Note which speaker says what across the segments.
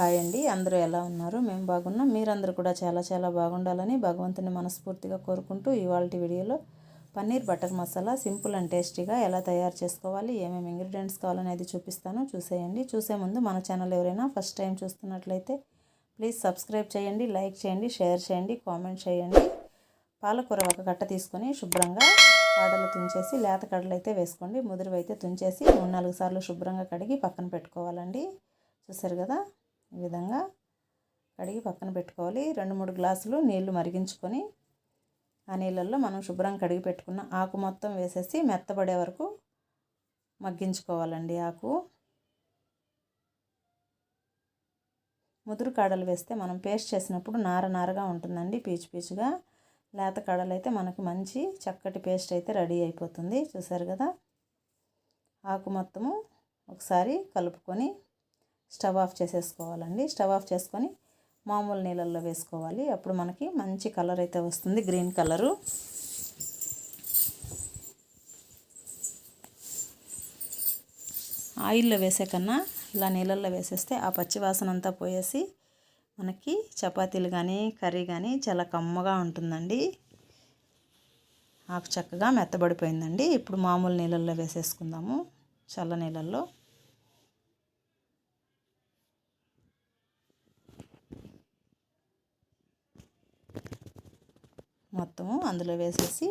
Speaker 1: Hi అండి అందరూ ఎలా ఉన్నారు? మేము బాగున్నాం. మీరందరూ కూడా చాలా చాలా బాగుండాలని భగవంతుని మనస్ఫూర్తిగా కోరుకుంటూ ఇవాళ వీడియోలో paneer butter masala simple and టేస్టీగా ఎలా తయారు చేసుకోవాలి ఏమేమి ఇంగ్రీడియంట్స్ కావాలనేది చూపిస్తాను. చూసేయండి. చూసే ముందు మన ఛానల్ ఎవరైనా ఫస్ట్ టైం చూస్తున్నట్లయితే ప్లీజ్ సబ్స్క్రైబ్ చేయండి లైక్ చేయండి షేర్ చేయండి కామెంట్ చేయండి. పాలకూర ఒక కట్ట తీసుకొని శుభ్రంగా కాడలు తుంచేసి లేత కడలు అయితే వేసుకోండి. ముదురువైతే తుంచేసి మూడు నాలుగు సార్లు శుభ్రంగా కడిగి పక్కన పెట్టుకోవాలండి. చూసారు కదా? ఈ విధంగా కడిగి పక్కన పెట్టుకోవాలి. రెండు మూడు గ్లాసులు నీళ్ళు మరిగించుకొని ఆ నీళ్ళల్లో మనం శుభ్రం కడిగి పెట్టుకున్న ఆకు మొత్తం వేసేసి మెత్తబడే వరకు మగ్గించుకోవాలండి ఆకు. ముదురు కాడలు వేస్తే మనం పేస్ట్ చేసినప్పుడు నార నారగా ఉంటుందండి పీచు పీచుగా. లేత కాడలు అయితే మనకు మంచి చక్కటి పేస్ట్ అయితే రెడీ అయిపోతుంది. చూసారు కదా? ఆకు మొత్తము ఒకసారి కలుపుకొని స్టవ్ ఆఫ్ చేసేసుకోవాలండి. స్టవ్ ఆఫ్ చేసుకొని మామూలు నీళ్ళల్లో వేసుకోవాలి. అప్పుడు మనకి మంచి కలర్ అయితే వస్తుంది గ్రీన్ కలరు. ఆయిల్లో వేసే కన్నా ఇలా నీళ్ళల్లో వేసేస్తే ఆ పచ్చివాసన అంతా పోయేసి మనకి చపాతీలు కానీ కర్రీ కానీ చాలా కమ్మగా ఉంటుందండి. ఆకు చక్కగా మెత్తబడిపోయిందండి. ఇప్పుడు మామూలు నీళ్ళల్లో వేసేసుకుందాము. చల్ల నీళ్ళల్లో. మొత్తము అందులో వేసేసి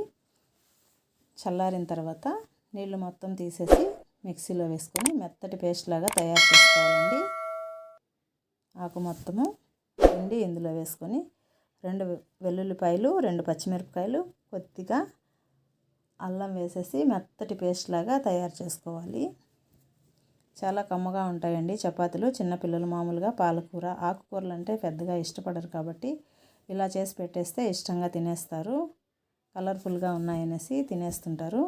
Speaker 1: చల్లారిన తర్వాత నీళ్ళు మొత్తం తీసేసి మిక్సీలో వేసుకొని మెత్తటి పేస్ట్ లాగా తయారు చేసుకోవాలండి. ఆకు మొత్తము పిండి ఇందులో వేసుకొని రెండు వెల్లుల్లిపాయలు రెండు పచ్చిమిరపకాయలు కొద్దిగా అల్లం వేసేసి మెత్తటి పేస్ట్ లాగా తయారు చేసుకోవాలి. చాలా కమ్మగా ఉంటాయండి చపాతీలు. చిన్నపిల్లలు మామూలుగా పాలకూర ఆకుకూరలు అంటే పెద్దగా ఇష్టపడరు కాబట్టి ఇలా చేసి పెట్టేస్తే ఇష్టంగా తినేస్తారు. కలర్ఫుల్గా ఉన్నాయనేసి తినేస్తుంటారు.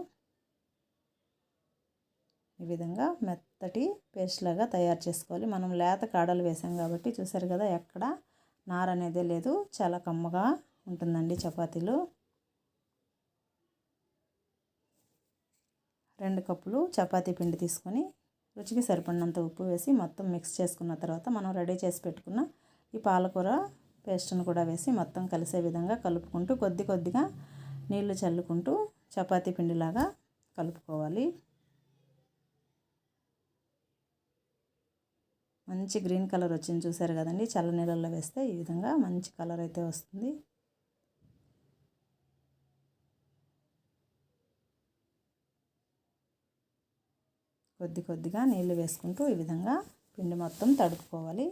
Speaker 1: ఈ విధంగా మెత్తటి పేస్ట్ లాగా తయారు చేసుకోవాలి. మనం లేత కాడలు వేసాం కాబట్టి చూసారు కదా ఎక్కడ నార అనేదే లేదు. చాలా కమ్మగా ఉంటుందండి చపాతీలు. రెండు కప్పులు చపాతీ పిండి తీసుకొని రుచికి సరిపడినంత ఉప్పు వేసి మొత్తం మిక్స్ చేసుకున్న తర్వాత మనం రెడీ చేసి పెట్టుకున్న ఈ పాలకూర పేస్ట్ను కూడా వేసి మొత్తం కలిసే విధంగా కలుపుకుంటూ కొద్ది కొద్దిగా నీళ్ళు చల్లుకుంటూ చపాతీ పిండిలాగా కలుపుకోవాలి. మంచి గ్రీన్ కలర్ వచ్చింది చూసారు కదండి. చల్ల నీళ్ళల్లో వేస్తే ఈ విధంగా మంచి కలర్ అయితే వస్తుంది. కొద్ది కొద్దిగా నీళ్ళు వేసుకుంటూ ఈ విధంగా పిండి మొత్తం తడుపుకోవాలి.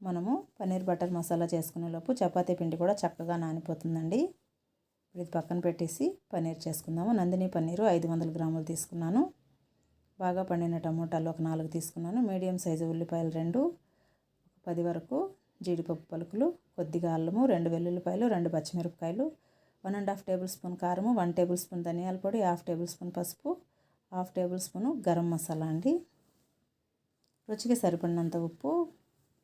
Speaker 1: మనము పన్నీర్ బటర్ మసాలా చేసుకునే లోపు చపాతీ పిండి కూడా చక్కగా నానిపోతుందండి. ఇది పక్కన పెట్టేసి పన్నీర్ చేసుకుందాము. నందిని పన్నీరు ఐదు వందల గ్రాములు తీసుకున్నాను. బాగా పండిన టమోటాలు ఒక నాలుగు తీసుకున్నాను. మీడియం సైజు ఉల్లిపాయలు రెండు పది వరకు జీడిపప్పు పలుకులు కొద్దిగా అల్లము రెండు వెల్లుల్లిపాయలు రెండు పచ్చిమిరపకాయలు one and half tablespoon కారము వన్ టేబుల్ స్పూన్ ధనియాల పొడి హాఫ్ టేబుల్ స్పూన్ పసుపు half tablespoon garam masala అండి. రుచికి సరిపడినంత ఉప్పు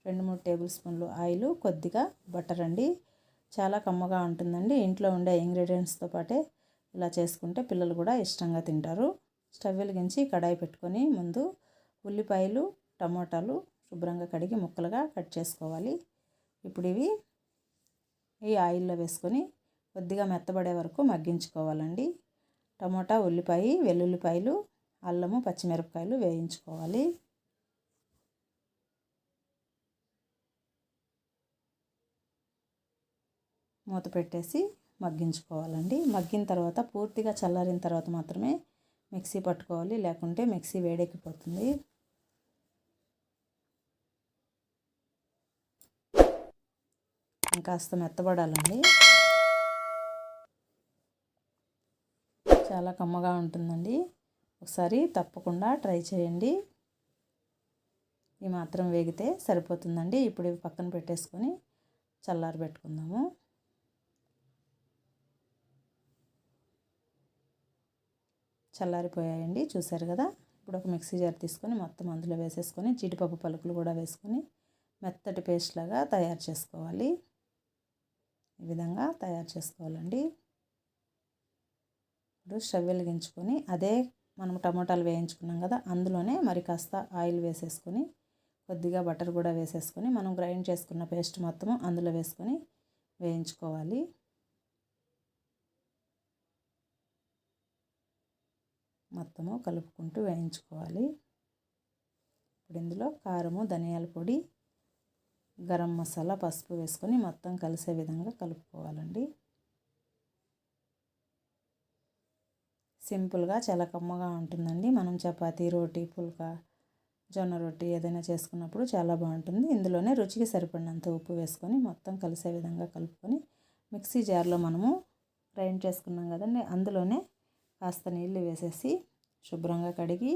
Speaker 1: రెండు మూడు టేబుల్ స్పూన్లు ఆయిల్ కొద్దిగా బటర్ అండి. చాలా కమ్మగా ఉంటుందండి. ఇంట్లో ఉండే ఇంగ్రీడియంట్స్తో పాటే ఇలా చేసుకుంటే పిల్లలు కూడా ఇష్టంగా తింటారు. స్టవ్ వెలిగించి కడాయి పెట్టుకొని ముందు ఉల్లిపాయలు టమోటాలు శుభ్రంగా కడిగి ముక్కలుగా కట్ చేసుకోవాలి. ఇప్పుడు ఇవి ఈ ఆయిల్లో వేసుకొని కొద్దిగా మెత్తబడే వరకు మగ్గించుకోవాలండి. టమోటా ఉల్లిపాయ వెల్లుల్లిపాయలు అల్లము పచ్చిమిరపకాయలు వేయించుకోవాలి. మూత పెట్టేసి మగ్గించుకోవాలండి. మగ్గిన తర్వాత పూర్తిగా చల్లారిన తర్వాత మాత్రమే మిక్సీ పట్టుకోవాలి. లేకుంటే మిక్సీ వేడెక్కిపోతుంది. ఇంకాస్త మెత్తబడాలండి. చాలా కమ్మగా ఉంటుందండి. ఒకసారి తప్పకుండా ట్రై చేయండి. ఈ మాత్రం వేగితే సరిపోతుందండి. ఇప్పుడు ఇవి పక్కన పెట్టేసుకొని చల్లారి పెట్టుకుందాము చల్లారిపోయాయండి. చూసారు కదా? ఇప్పుడు ఒక మిక్సీ జార్ తీసుకొని మొత్తం అందులో వేసేసుకొని జీడిపప్పు పలుకులు కూడా వేసుకొని మెత్తటి పేస్ట్ లాగా తయారు చేసుకోవాలి. ఈ విధంగా తయారు చేసుకోవాలండి. ఇప్పుడు స్టవ్ వెలిగించుకొని అదే మనం టమోటాలు వేయించుకున్నాం కదా? అందులోనే మరి కాస్త ఆయిల్ వేసేసుకొని కొద్దిగా బటర్ కూడా వేసేసుకొని మనం గ్రైండ్ చేసుకున్న పేస్ట్ మొత్తము అందులో వేసుకొని వేయించుకోవాలి. మొత్తము కలుపుకుంటూ వేయించుకోవాలి. ఇప్పుడు ఇందులో కారము ధనియాల పొడి గరం మసాలా పసుపు వేసుకొని మొత్తం కలిసే విధంగా కలుపుకోవాలండి. సింపుల్గా చాలా కమ్మగా ఉంటుందండి. మనం చపాతీ రోటీ పుల్కా జొన్న రొట్టి ఏదైనా చేసుకున్నప్పుడు చాలా బాగుంటుంది. ఇందులోనే రుచికి సరిపడినంత ఉప్పు వేసుకొని మొత్తం కలిసే విధంగా కలుపుకొని మిక్సీ జార్లో మనము గ్రైండ్ చేసుకున్నాం కదండి అందులోనే కాస్త నీళ్ళు వేసేసి శుభ్రంగా కడిగి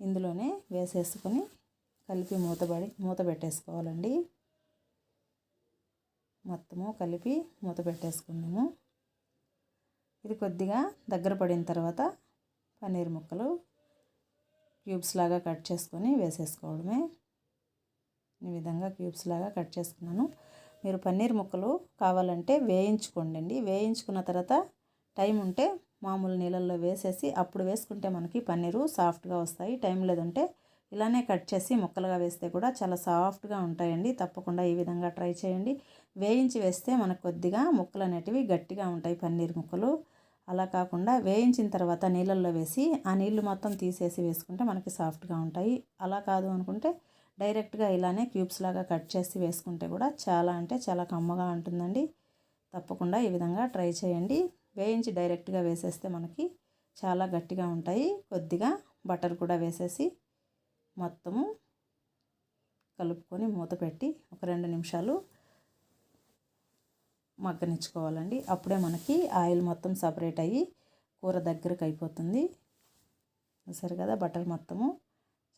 Speaker 1: ఇందులోనే వేసేసుకొని కలిపి మూతబడి మూత పెట్టేసుకోవాలండి. మొత్తము కలిపి మూత పెట్టేసుకున్నాము. ఇది కొద్దిగా దగ్గర పడిన తర్వాత పన్నీర్ ముక్కలు క్యూబ్స్ లాగా కట్ చేసుకొని వేసేసుకోవడమే. ఈ విధంగా క్యూబ్స్ లాగా కట్ చేసుకున్నాను. మీరు పన్నీర్ ముక్కలు కావాలంటే వేయించుకోండి వేయించుకున్న తర్వాత టైం ఉంటే మామూలు నీళ్ళల్లో వేసేసి అప్పుడు వేసుకుంటే మనకి పన్నీరు సాఫ్ట్గా వస్తాయి. టైం లేదంటే ఇలానే కట్ చేసి ముక్కలుగా వేస్తే కూడా చాలా సాఫ్ట్గా ఉంటాయండి. తప్పకుండా ఈ విధంగా ట్రై చేయండి. వేయించి వేస్తే మనకు కొద్దిగా ముక్కలు అనేటివి గట్టిగా ఉంటాయి పన్నీర్ ముక్కలు. అలా కాకుండా వేయించిన తర్వాత నీళ్ళల్లో వేసి ఆ నీళ్ళు మొత్తం తీసేసి వేసుకుంటే మనకి సాఫ్ట్గా ఉంటాయి. అలా కాదు అనుకుంటే డైరెక్ట్గా ఇలానే క్యూబ్స్ లాగా కట్ చేసి వేసుకుంటే కూడా చాలా అంటే చాలా కమ్మగా ఉంటుందండి. తప్పకుండా ఈ విధంగా ట్రై చేయండి. వేయించి డైరెక్ట్గా వేసేస్తే మనకి చాలా గట్టిగా ఉంటాయి. కొద్దిగా బటర్ కూడా వేసేసి మొత్తము కలుపుకొని మూత పెట్టి ఒక రెండు నిమిషాలు మగ్గనిచ్చుకోవాలండి. అప్పుడే మనకి ఆయిల్ మొత్తం సపరేట్ అయ్యి కూర దగ్గరకు అయిపోతుంది. సరే కదా బటర్ మొత్తము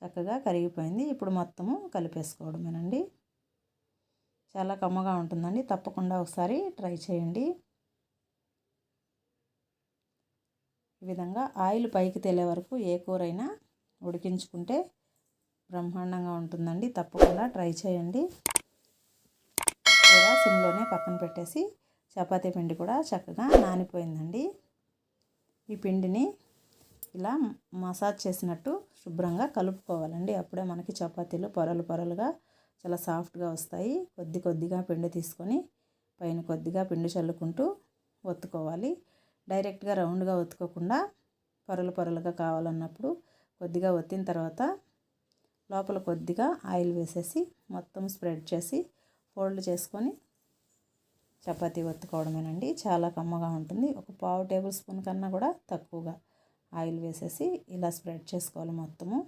Speaker 1: చక్కగా కరిగిపోయింది. ఇప్పుడు మొత్తము కలిపేసుకోవడమేనండి. చాలా కమ్మగా ఉంటుందండి. తప్పకుండా ఒకసారి ట్రై చేయండి. ఈ విధంగా ఆయిల్ పైకి తేలే వరకు ఏ కూరైనా ఉడికించుకుంటే బ్రహ్మాండంగా ఉంటుందండి. తప్పకుండా ట్రై చేయండి. కూర సిమ్లోనే పక్కన పెట్టేసి చపాతీ పిండి కూడా చక్కగా నానిపోయిందండి. ఈ పిండిని ఇలా మసాజ్ చేసినట్టు శుభ్రంగా కలుపుకోవాలండి. అప్పుడే మనకి చపాతీలు పొరలు పొరలుగా చాలా సాఫ్ట్గా వస్తాయి. కొద్ది కొద్దిగా పిండి తీసుకొని పైన కొద్దిగా పిండి చల్లుకుంటూ ఒత్తుకోవాలి. డైరెక్ట్గా రౌండ్గా ఒత్తుకోకుండా పొరలు పొరలుగా కావాలన్నప్పుడు కొద్దిగా ఒత్తిన తర్వాత లోపల కొద్దిగా ఆయిల్ వేసేసి మొత్తం స్ప్రెడ్ చేసి ఫోల్డ్ చేసుకొని చపాతీ ఒత్తుకోవడమేనండి. చాలా కమ్మగా ఉంటుంది. ఒక పావు టేబుల్ స్పూన్ కన్నా కూడా తక్కువగా ఆయిల్ వేసేసి ఇలా స్ప్రెడ్ చేసుకోవాలి మొత్తము.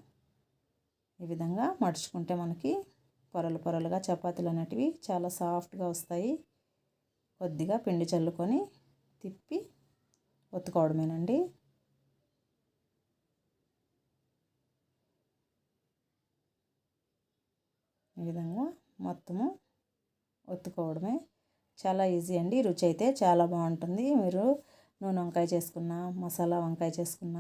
Speaker 1: ఈ విధంగా మడుచుకుంటే మనకి పొరలు పొరలుగా చపాతీలు అనేటివి చాలా సాఫ్ట్గా వస్తాయి. కొద్దిగా పిండి చల్లుకొని తిప్పి ఒత్తుకోవడమేనండి. ఈ విధంగా మొత్తము ఒత్తుకోవడమే. చాలా ఈజీ అండి. రుచి అయితే చాలా బాగుంటుంది. మీరు నూనె వంకాయ చేసుకున్న మసాలా వంకాయ చేసుకున్న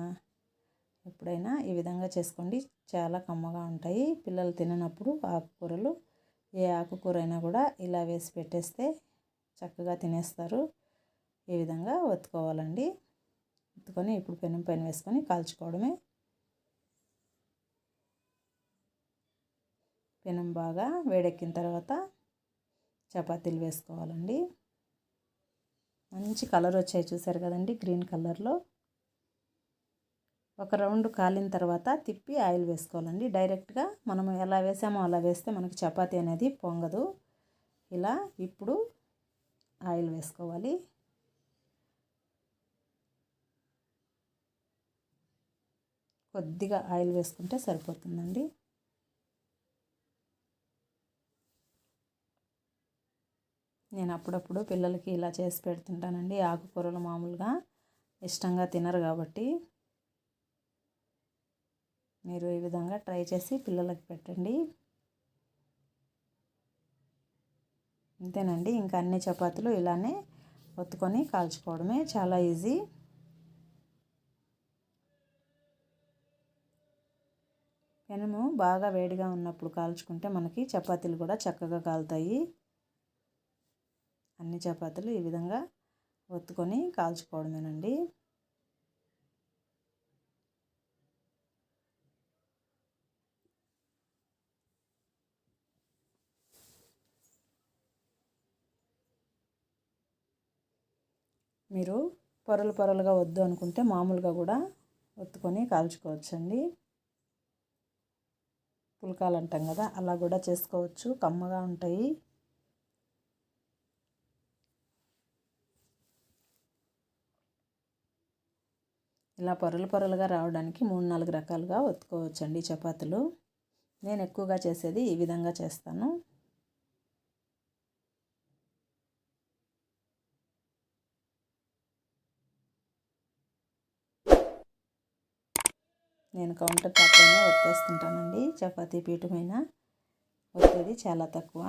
Speaker 1: ఎప్పుడైనా ఈ విధంగా చేసుకోండి. చాలా కమ్మగా ఉంటాయి. పిల్లలు తిననప్పుడు ఆకుకూరలు ఏ ఆకుకూర అయినా కూడా ఇలా వేసి పెట్టేస్తే చక్కగా తినేస్తారు. ఈ విధంగా ఒత్తుకోవాలండి. ఎత్తుకొని ఇప్పుడు పెనం పైన వేసుకొని కాల్చుకోవడమే. పెనం బాగా వేడెక్కిన తర్వాత చపాతీలు వేసుకోవాలండి. మంచి కలర్ వచ్చాయి చూసారు కదండి గ్రీన్ కలర్లో. ఒక రౌండ్ కాలిన తర్వాత తిప్పి ఆయిల్ వేసుకోవాలండి. డైరెక్ట్గా మనం ఎలా వేసామో అలా వేస్తే మనకి చపాతీ అనేది పొంగదు. ఇలా ఇప్పుడు ఆయిల్ వేసుకోవాలి. కొద్దిగా ఆయిల్ వేసుకుంటే సరిపోతుందండి. నేను అప్పుడప్పుడు పిల్లలకి ఇలా చేసి పెడుతుంటానండి ఆకుకూరలు మామూలుగా. ఇష్టంగా తినరు కాబట్టి. మీరు ఈ విధంగా ట్రై చేసి పిల్లలకి పెట్టండి. అంతేనండి ఇంకా అన్ని చపాతీలు ఇలానే ఒత్తుకొని కాల్చుకోవడమే చాలా ఈజీ. పెనము బాగా వేడిగా ఉన్నప్పుడు కాల్చుకుంటే మనకి చపాతీలు కూడా చక్కగా కాలుతాయి. అన్ని చపాతీలు ఈ విధంగా ఒత్తుకొని కాల్చుకోవడమేనండి. మీరు పొరలు పొరలుగా వద్దు అనుకుంటే మామూలుగా కూడా ఒత్తుకొని కాల్చుకోవచ్చండి. పుల్కాలు అంటాం కదా అలా కూడా చేసుకోవచ్చు. కమ్మగా ఉంటాయి. ఇలా పొరలు పొరలుగా రావడానికి మూడు నాలుగు రకాలుగా ఒత్తుకోవచ్చండి చపాతీలు. నేను ఎక్కువగా చేసేది ఈ విధంగా చేస్తాను. నేను కౌంటర్ టాప్ పైన ఒత్తేస్తుంటానండి. చపాతీ పీఠమైన వచ్చేది చాలా తక్కువ.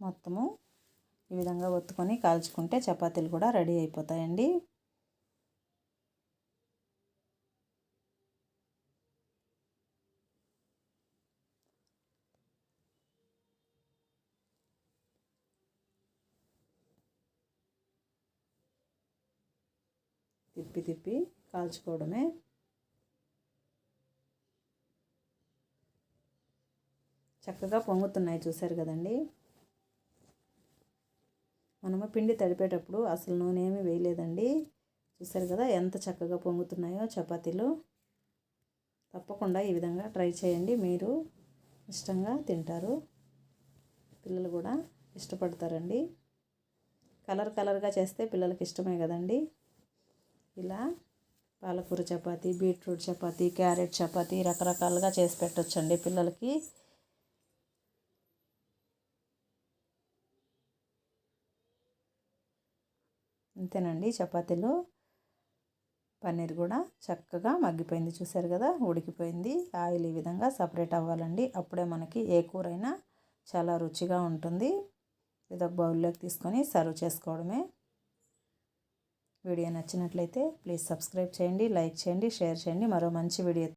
Speaker 1: మొత్తము ఈ విధంగా ఒత్తుకొని కాల్చుకుంటే చపాతీలు కూడా రెడీ అయిపోతాయండి. తిప్పి తిప్పి కాల్చుకోవడమే. చక్కగా పొంగుతున్నాయి చూశారు కదండి. మనము పిండి తడిపేటప్పుడు అసలు నూనె ఏమీ వేయలేదండి. చూశారు కదా ఎంత చక్కగా పొంగుతున్నాయో చపాతీలు. తప్పకుండా ఈ విధంగా ట్రై చేయండి. మీరు ఇష్టంగా తింటారు. పిల్లలు కూడా ఇష్టపడతారండి. కలర్ కలర్గా చేస్తే పిల్లలకి ఇష్టమే కదండి. ఇలా పాలకూర చపాతీ బీట్రూట్ చపాతీ క్యారెట్ చపాతీ రకరకాలుగా చేసి పెట్టొచ్చండి పిల్లలకి. అంతేనండి చపాతీలో పన్నీర్ కూడా చక్కగా మగ్గిపోయింది చూసారు కదా ఉడికిపోయింది. ఆయిల్ ఈ విధంగా సపరేట్ అవ్వాలండి. అప్పుడే మనకి ఏ కూరైనా చాలా రుచిగా ఉంటుంది. ఇదొక బౌల్లోకి తీసుకొని సర్వ్ చేసుకోవడమే. వీడియో నచ్చినట్లయితే ప్లీజ్ సబ్స్క్రైబ్ చేయండి లైక్ చేయండి షేర్ చేయండి. మరో మంచి వీడియో